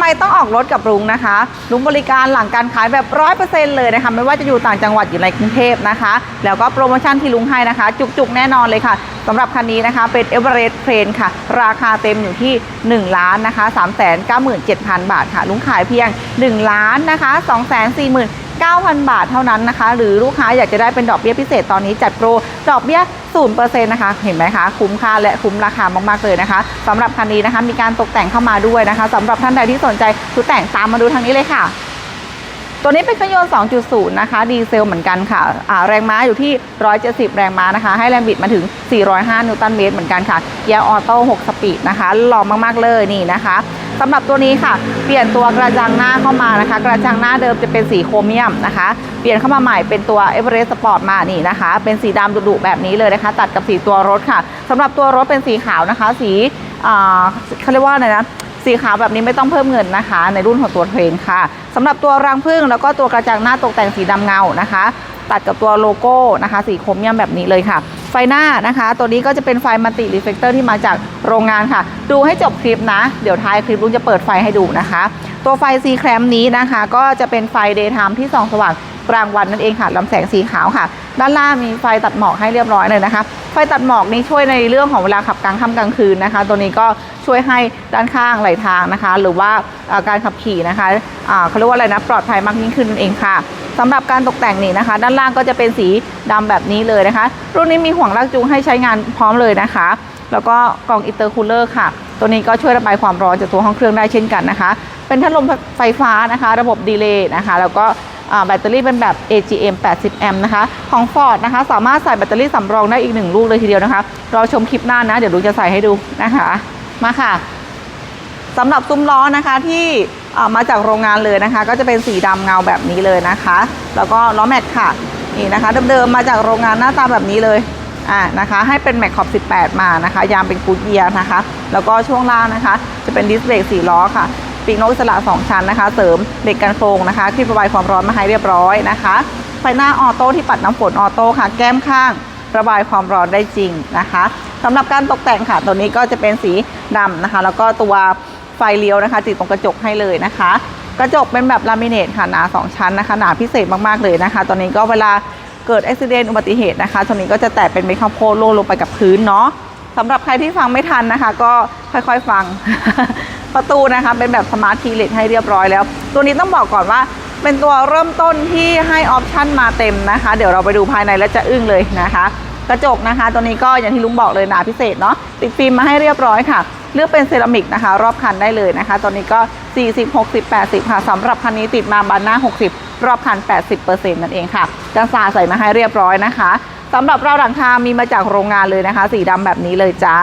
ไมต้องออกรถกับลุงนะคะลุงบริการหลังการขายแบบร้อยเปอร์เซ็นต์เลยนะคะ ไม่ว่าจะอยู่ต่างจังหวัดอยู่ในกรุงเทพนะคะ แล้วก็โปรโมชั่นที่ลุงให้นะคะ จุกๆ แน่นอนเลยค่ะสำหรับคันนี้นะคะเป็นเอเวอเรสต์เพลนค่ะ ราคาเต็มอยู่ที่ 1 ล้านนะคะ3 9 7 0 0 0 บาทค่ะ ลุงขายเพียง 1 ล้านนะคะ 2 4 0 0 0 0 9,000 บาทเท่านั้นนะคะ หรือลูกค้าอยากจะได้เป็นดอกเบี้ยพิเศษตอนนี้จัดโปรดอกเบี้ย0%นะคะ เห็นไหมคะ คุ้มค่าและคุ้มราคามากๆเลยนะคะสำหรับคันนี้นะคะมีการตกแต่งเข้ามาด้วยนะคะสำหรับท่านใดที่สนใจชุดแต่งตามมาดูทางนี้เลยค่ะตัวนี้เป็นเครื่องยนต์ 2.0 นะคะ ดีเซลเหมือนกันค่ะอ่าแรงม้าอยู่ที่ 170 แรงม้านะคะ ให้แรงบิดมาถึง 405 นิวตันเมตรเหมือนกันค่ะ เกียร์ออโต้ 6 สปีดนะคะ หล่อมาก ๆ เลยนี่นะคะ สำหรับตัวนี้ค่ะ เปลี่ยนตัวกระจังหน้าเข้ามานะคะ กระจังหน้าเดิมจะเป็นสีโครเมียมนะคะ เปลี่ยนเข้ามาใหม่เป็นตัว e v e r e s t Sport มานี่นะคะ เป็นสีดำดุๆแบบนี้เลยนะคะ ตัดกับสีตัวรถค่ะสำหรับตัวรถเป็นสีขาวนะคะ สีเขาเรียกว่าอะไรนะสีขาวแบบนี้ไม่ต้องเพิ่มเงินนะคะ ในรุ่นของตัวเทรนค่ะสำหรับตัวรังผึ้งแล้วก็ตัวกระจังหน้าตกแต่งสีดำเงานะคะ ตัดกับตัวโลโก้นะคะ สีโครเมียมแบบนี้เลยค่ะ ไฟหน้านะคะ ตัวนี้ก็จะเป็นไฟมัลติรีเฟกเตอร์ที่มาจากโรงงานค่ะ ดูให้จบคลิปนะ เดี๋ยวท้ายคลิปลุงจะเปิดไฟให้ดูนะคะ ตัวไฟซีแคมนี้นะคะ ก็จะเป็นไฟเดย์ไทม์ที่ส่องสว่าง กลางวันนั่นเองค่ะลำแสงสีขาวค่ะ ด้านล่างมีไฟตัดหมอกให้เรียบร้อยเลยนะคะ ไฟตัดหมอกนี้ช่วยในเรื่องของเวลาขับกลางค่ำกลางคืนนะคะ ตัวนี้ก็ช่วยให้ด้านข้างไหลทางนะคะ หรือว่าการขับขี่นะคะเขาเรียกว่าอะไรนะปลอดภัยมากยิ่งขึ้นนั่นเองค่ะสำหรับการตกแต่งนี่นะคะ ด้านล่างก็จะเป็นสีดำแบบนี้เลยนะคะ รุ่นนี้มีห่วงลากจูงให้ใช้งานพร้อมเลยนะคะ แล้วก็กล่องอินเตอร์คูลเลอร์ค่ะ ตัวนี้ก็ช่วยระบายความร้อนจากตัวห้องเครื่องได้เช่นกันนะคะ เป็นพัดลมไฟฟ้านะคะ ระบบดีเลย์นะคะ แล้วก็ แบตเตอรี่เป็นแบบ AGM 80 แอมป์นะคะ ของ Ford นะคะ สามารถใส่แบตเตอรี่สำรองได้อีกหนึ่งลูกเลยทีเดียวนะคะรอชมคลิปหน้านะ เดี๋ยวลุงจะใส่ให้ดูนะคะ มาค่ะสำหรับซุ้มล้อนะคะที่มาจากโรงงานเลยนะคะ ก็จะเป็นสีดำเงาแบบนี้เลยนะคะ แล้วก็ล้อแม็กค่ะนี่นะคะเดิมๆมาจากโรงงานหน้าตาแบบนี้เลยอ่านะคะ ให้เป็นแม็กขอบ 18 มานะคะ ยางเป็นกูดเยีย์นะคะ แล้วก็ช่วงล่างนะคะ จะเป็นดิสเบรก4ล้อค่ะ ปีกนกอิสระ 2 ชั้นนะคะ เสริมเหล็กกันโครงนะคะ ที่ระบายความร้อนมาให้เรียบร้อยนะคะไฟหน้าออโต้ที่ปัดน้ำฝนออโต้ค่ะ แก้มข้าง ระบายความร้อนได้จริงนะคะสำหรับการตกแต่งค่ะ ตัวนี้ก็จะเป็นสีดำนะคะ แล้วก็ตัวไฟเลี้ยวนะคะติดตรงกระจกให้เลยนะคะ กระจกเป็นแบบลามิเนตค่ะหนา 2 ชั้นนะคะ หนาพิเศษมากๆเลยนะคะ ตอนนี้ก็เวลาเกิดอุบิเหตุอุบัติเหตุนะคะตัวนี้ก็จะแตกเป็นเม็ดข้าวโพดโลงลงไปกับพื้นเนาะสำหรับใครที่ฟังไม่ทันนะคะ ก็ค่อยๆฟัง ประตูนะคะเป็นแบบสมาร์ทคีเลสให้เรียบร้อยแล้ว ตัวนี้ต้องบอกก่อนว่าเป็นตัวเริ่มต้นที่ให้ออปชั่นมาเต็มนะคะ เดี๋ยวเราไปดูภายในแล้วจะอึ้งเลยนะคะ กระจกนะคะ ตัวนี้ก็อย่างที่ลุงบอกเลยหนาพิเศษเนาะติดฟิล์มมาให้เรียบร้อยค่ะ เลือกเป็นเซรามิกนะคะ รอบคันได้เลยนะคะ ตอนนี้ก็ 40 60 80 ค่ะสำหรับคันนี้ติดมาบานหน้า 60 รอบคัน 80%นั่นเองค่ะกันสาใส่มาให้เรียบร้อยนะคะสำหรับราวหลังคามีมาจากโรงงานเลยนะคะ สีดำแบบนี้เลยจ้า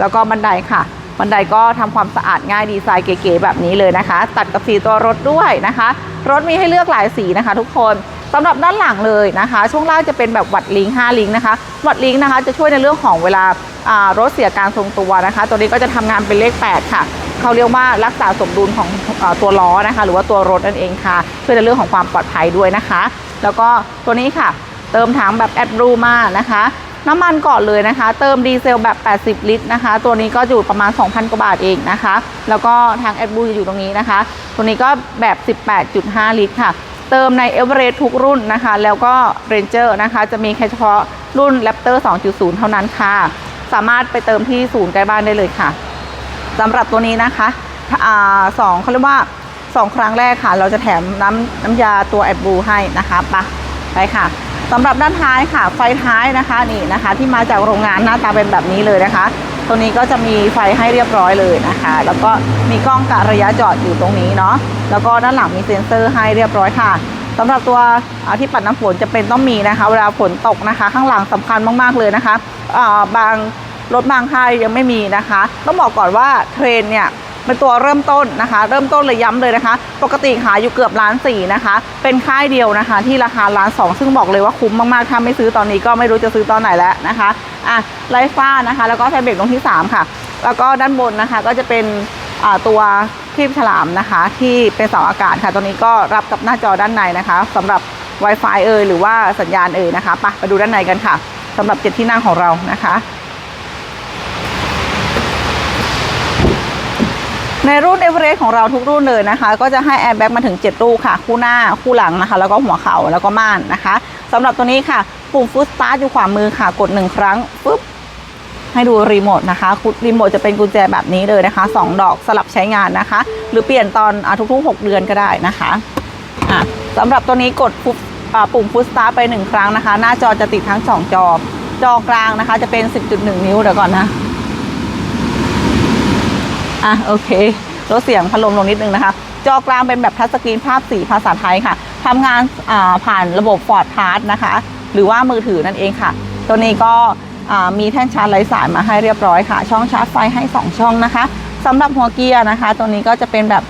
แล้วก็บันไดค่ะ บันไดก็ทำความสะอาดง่ายดีไซน์เก๋ๆแบบนี้เลยนะคะ ตัดกับสีตัวรถด้วยนะคะ รถมีให้เลือกหลายสีนะคะ ทุกคนสำหรับด้านหลังเลยนะคะ ช่วงล่างจะเป็นแบบวัดลิง5ลิงนะคะวัดลิงนะคะจะช่วยในเรื่องของเวลารถเสียการทรงตัวนะคะ ตัวนี้ก็จะทำงานเป็นเลข 8 ค่ะเขาเรียกว่ารักษาสมดุลของอตัวล้อนะคะ หรือว่าตัวรถนั่นเองค่ะช่วยในเรื่องของความปลอดภัยด้วยนะคะ แล้วก็ตัวนี้ค่ะ เติมถังแบบแอดรูมานะคะ น้ำมันก่อนเลยนะคะ เติมดีเซลแบบ 80 ลิตรนะคะ ตัวนี้ก็อยู่ประมาณ 2,000 กว่าบาทเองนะคะ แล้วก็ทางแอดบูจะอยู่ตรงนี้นะคะ ตัวนี้ก็แบบ 18.5 ลิตรค่ะ เติมในเอเวอเรสทุกรุ่นนะคะ แล้วก็เรนเจอร์นะคะ จะมีแค่เฉพาะรุ่น Raptor 2.0 เท่านั้นค่ะ สามารถไปเติมที่ศูนย์ใกล้บ้านได้เลยค่ะสำหรับตัวนี้นะคะอ่าสองเขาเรียกว่าสองครั้งแรกค่ะ เราจะแถมน้ำน้ำยาตัวแอดบูให้นะคะไปะ ไปค่ะสำหรับด้านท้ายค่ะ ไฟท้ายนะคะนี่นะคะ ที่มาจากโรงงานหน้าตาเป็นแบบนี้เลยนะคะตัวนี้ก็จะมีไฟให้เรียบร้อยเลยนะคะ แล้วก็มีกล้องกะระยะจอดอยู่ตรงนี้เนาะแล้วก็ด้านหลังมีเซ็นเซอร์ให้เรียบร้อยค่ะสำหรับตัวที่ปัดน้ำฝนจะเป็นต้องมีนะคะ เวลาฝนตกนะคะ ข้างหลังสำคัญมากๆเลยนะคะบางรถบางค่ายยังไม่มีนะคะ ต้องบอกก่อนว่าเทรนเนี่ย เป็นตัวเริ่มต้นนะคะ เริ่มต้นเลยย้ำเลยนะคะ ปกติขายอยู่เกือบล้านสี่นะคะ เป็นค่ายเดียวนะคะ ที่ราคาล้านสองซึ่งบอกเลยว่าคุ้มมากๆถ้าไม่ซื้อตอนนี้ก็ไม่รู้จะซื้อตอนไหนแล้วนะคะอะไลฟ้านะคะ แล้วก็ไฟเบรกตรงที่ 3 ค่ะ แล้วก็ด้านบนนะคะก็จะเป็นอ่าตัวคลิปฉลามนะคะ ที่เป็นเสาอากาศค่ะ ตัวนี้ก็รับกับหน้าจอด้านในนะคะสำหรับ Wi-Fi เอ่ยหรือว่าสัญญาณเอ่ยนะคะไปไปดูด้านในกันค่ะสำหรับเจ็ดที่นั่งของเรานะคะ ในรุ่นเอเวอเรสต์ของเราทุกรุ่นเลยนะคะ ก็จะให้แอร์แบ็กมาถึง 7 ลูกค่ะ คู่หน้าคู่หลังนะคะ แล้วก็หัวเข่าแล้วก็ม่านนะคะสำหรับตัวนี้ค่ะปุ่มฟุตสตาร์ทอยู่ขวามือค่ะ กด 1 ครั้งปุ๊บให้ดูรีโมทนะคะรีโมทจะเป็นกุญแจแบบนี้เลยนะคะ 2 ดอกสลับใช้งานนะคะ หรือเปลี่ยนตอนอทุกๆ 6 เดือนก็ได้นะคะะสำหรับตัวนี้กดฟุตอ่าปุ่มฟุตสตาร์ไป 1 ครั้งนะคะ หน้าจอจะติดทั้ง 2 จอ จอกลางนะคะ จะเป็น 10.1 นิ้วเดี๋ยวก่อนนะ อะโอเคลดเสียงพัดลมลงนิดนึงนะคะ จอกลางเป็นแบบทัชสกรีนภาพสีภาษาไทยค่ะทำงานผ่านระบบ Ford Pass นะคะ หรือว่ามือถือนั่นเองค่ะ ตัวนี้ก็มีแท่นชาร์จไร้สายมาให้เรียบร้อยค่ะ ช่องชาร์จไฟให้ 2 ช่องนะคะสำหรับหัวเกียร์นะคะ ตัวนี้ก็จะเป็นแบบ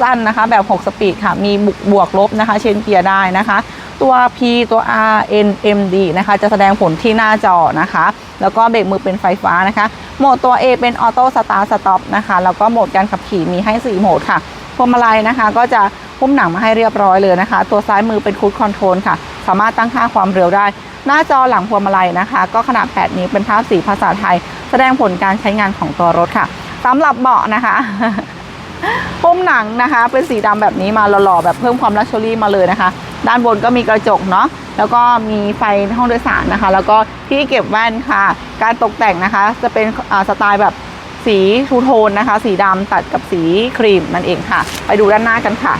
สั้นนะคะ แบบ 6 สปีดค่ะ มีบุกบวกลบนะคะ เชนเกียร์ได้นะคะ ตัว P ตัว R N M D นะคะ จะแสดงผลที่หน้าจอนะคะ แล้วก็เบรกมือเป็นไฟฟ้านะคะ โหมดตัว A เป็นออโต้สตาร์สต็อปนะคะ แล้วก็โหมดการขับขี่มีให้ 4 โหมดค่ะพวงมาลัยนะคะ ก็จะพุ่มหนังมาให้เรียบร้อยเลยนะคะ ตัวซ้ายมือเป็นคูดคอนโทรลค่ะ สามารถตั้งค่าความเร็วได้ หน้าจอหลังพวงมาลัยนะคะ ก็ขนาด8นิ้วเป็นภาพสีภาษาไทย แสดงผลการใช้งานของตัวรถค่ะสำหรับเบาะนะคะพุ่มหนังนะคะ เป็นสีดำแบบนี้มาหล่อๆแบบเพิ่มความลักชัวรี่มาเลยนะคะ ด้านบนก็มีกระจกเนาะแล้วก็มีไฟห้องโดยสารนะคะ แล้วก็ที่เก็บแว่นค่ะ การตกแต่งนะคะ จะเป็นสไตล์แบบสีทูโทนนะคะ สีดำตัดกับสีครีมนั่นเองค่ะ ไปดูด้านหน้ากันค่ะ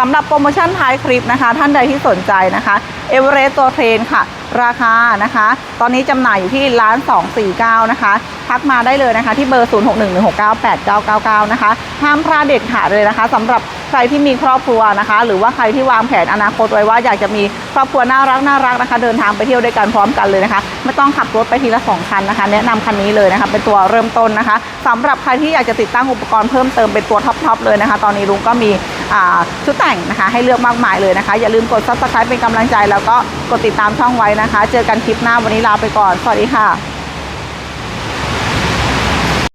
สำหรับโปรโมชั่นท้ายคลิปนะคะ ท่านใดที่สนใจนะคะเอเวอเรสต์ตัวเทรนค่ะ ราคานะคะ ตอนนี้จำหน่ายอยู่ที่ร้าน 249 นะคะ ทักมาได้เลยนะคะ ที่เบอร์ 0611698999 นะคะ ห้ามพลาดเด็ดขาดเลยนะคะสำหรับใครที่มีครอบครัวนะคะ หรือว่าใครที่วางแผนอนาคตไว้ว่าอยากจะมีครอบครัวน่ารักน่ารักนะคะ เดินทางไปเที่ยวด้วยกันพร้อมกันเลยนะคะ ไม่ต้องขับรถไปทีละสองคันนะคะ แนะนำคันนี้เลยนะคะ เป็นตัวเริ่มต้นนะคะสำหรับใครที่อยากจะติดตั้งอุปกรณ์เพิ่มเติมเป็นตัวท็อปๆเลยนะคะ ตอนนี้ลุงก็มี ชุดแต่งนะคะ ให้เลือกมากมายเลยนะคะ อย่าลืมกด subscribe เป็นกำลังใจ แล้วก็กดติดตามช่องไว้นะคะ เจอกันคลิปหน้าวันนี้ลาไปก่อน สวัสดีค่ะ